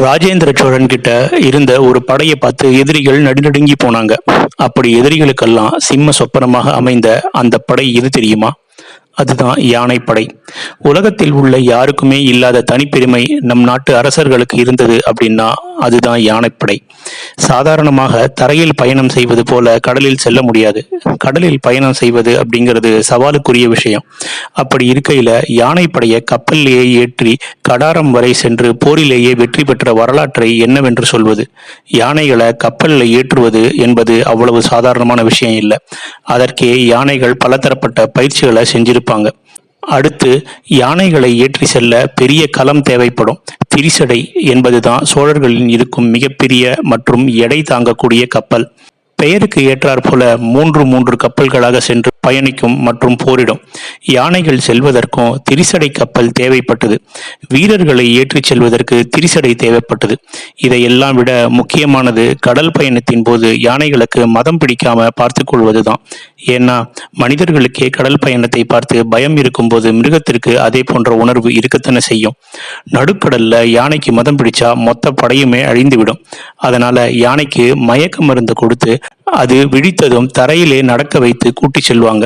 ராஜேந்திர சோழன் கிட்ட இருந்த ஒரு படையை பார்த்து எதிரிகள் நடுநடுங்கி போனாங்க. அப்படி எதிரிகளுக்கெல்லாம் சிம்ம சொப்பனமாக அமைந்த அந்த படை எது தெரியுமா? அதுதான் யானைப்படை உலகத்தில் உள்ள யாருக்குமே இல்லாத தனிப்பெருமை நம் நாட்டு அரசர்களுக்கு இருந்தது அப்படின்னா அதுதான் யானைப்படை. சாதாரணமாக தரையில் பயணம் செய்வது போல கடலில் செல்ல முடியாது. கடலில் பயணம் செய்வது அப்படிங்கிறது சவாலுக்குரிய விஷயம். அப்படி இருக்கையில் யானைப்படையை கப்பலிலேயே ஏற்றி கடாரம் வரை சென்று போரிலேயே வெற்றி பெற்ற வரலாற்றை என்னவென்று சொல்வது? யானைகளை கப்பலில் ஏற்றுவது என்பது அவ்வளவு சாதாரணமான விஷயம் இல்லை. அதற்கே யானைகள் பலதரப்பட்ட பயிற்சிகளை செஞ்சிருப்பாங்க. அடுத்து யானைகளை ஏற்றி செல்ல பெரிய களம் தேவைப்படும். திரிசடை என்பதுதான் சோழர்களின் இருக்கும் மிகப்பெரிய மற்றும் எடை தாங்கக்கூடிய கப்பல். பெயருக்கு ஏற்றாற்போல மூன்று மூன்று கப்பல்களாக சென்று பயணிக்கும் மற்றும் போரிடும். யானைகள் செல்வதற்கும் திரிசடை கப்பல் தேவைப்பட்டது. வீரர்களை ஏற்றிச் செல்வதற்கு திரிசடை தேவைப்பட்டது. இதையெல்லாம் விட முக்கியமானது கடல் பயணத்தின் போது யானைகளுக்கு மதம் பிடிக்காம பார்த்து கொள்வதுதான். ஏன்னா மனிதர்களுக்கே கடல் பயணத்தை பார்த்து பயம் இருக்கும்போது மிருகத்திற்கு அதே போன்ற உணர்வு இருக்கத்தானே செய்யும். நடுக்கடல்ல யானைக்கு மதம் பிடிச்சா மொத்த படையுமே அழிந்துவிடும். அதனால யானைக்கு மயக்க மருந்து கொடுத்து அது விழித்ததும் தரையிலே நடக்க வைத்து கூட்டி செல்வாங்க.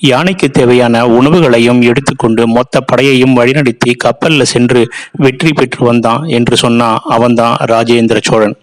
யானைக்கு தேவையான உணவுகளையும் எடுத்துக்கொண்டு மொத்த படையையும் வழிநடத்தி கப்பல்ல சென்று வெற்றி பெற்று வந்தான் என்று சொன்னா அவன்தான் ராஜேந்திர சோழன்.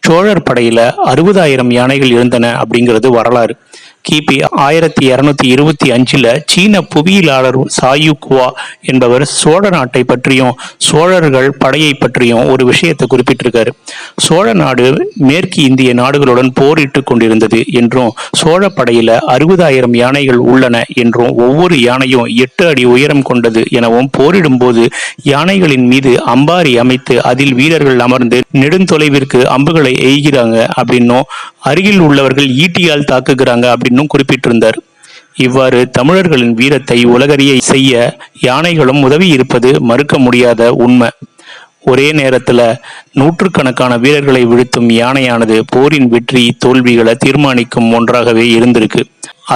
சோழர் படையில அறுபதாயிரம் யானைகள் இருந்தன அப்படிங்கிறது வரலாறு. கிபி ஆயிரத்தி இருநூத்தி இருபத்தி அஞ்சுல சீன புவியியலாளர் சாயு குவா என்பவர் சோழ நாட்டை பற்றியும் சோழர்கள் படையை பற்றியும் ஒரு விஷயத்தை குறிப்பிட்டிருக்காரு. சோழ நாடு மேற்கு இந்திய நாடுகளுடன் போரிட்டு கொண்டிருந்தது என்றும் சோழ படையில அறுபதாயிரம் யானைகள் உள்ளன என்றும் ஒவ்வொரு யானையும் எட்டு அடி உயரம் கொண்டது எனவும் போரிடும் போது யானைகளின் மீது அம்பாரி அமைத்து அதில் வீரர்கள் அமர்ந்து நெடுந்தொலைவிற்கு அம்புகளை எய்கிறாங்க அப்படின்னும் அருகில் உள்ளவர்கள் ஈட்டியால் தாக்குகிறாங்க அப்படின்னு என்னும் குறிப்பிட்டிருந்தார். இவ்வாறு தமிழர்களின் வீரத்தை உலகறிய செய்ய யானைகளும் உதவி இருப்பது மறுக்க முடியாத உண்மை. ஒரே நேரத்துல நூற்றுக்கணக்கான வீரர்களை வீழ்த்தும் யானையானது போரின் வெற்றி தோல்விகளை தீர்மானிக்கும் ஒன்றாகவே இருந்திருக்கு.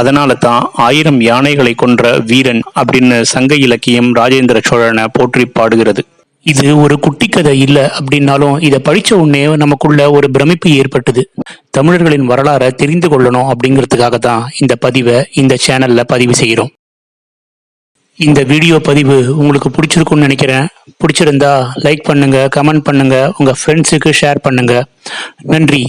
அதனால தான் ஆயிரம் யானைகளை கொன்ற வீரன் அப்படின்னு சங்க இலக்கியம் ராஜேந்திர சோழனை போற்றி பாடுகிறது. இது ஒரு குட்டி கதை இல்லை அப்படின்னாலும் இதை படித்த உடனே நமக்குள்ள ஒரு பிரமிப்பு ஏற்பட்டது. தமிழர்களின் வரலாறை தெரிந்து கொள்ளணும் அப்படிங்கிறதுக்காக தான் இந்த பதிவை இந்த சேனலில் பதிவு செய்கிறோம். இந்த வீடியோ பதிவு உங்களுக்கு பிடிச்சிருக்குன்னு நினைக்கிறேன். பிடிச்சிருந்தா லைக் பண்ணுங்கள் கமெண்ட் பண்ணுங்கள் உங்கள் ஃப்ரெண்ட்ஸுக்கு ஷேர் பண்ணுங்கள் நன்றி.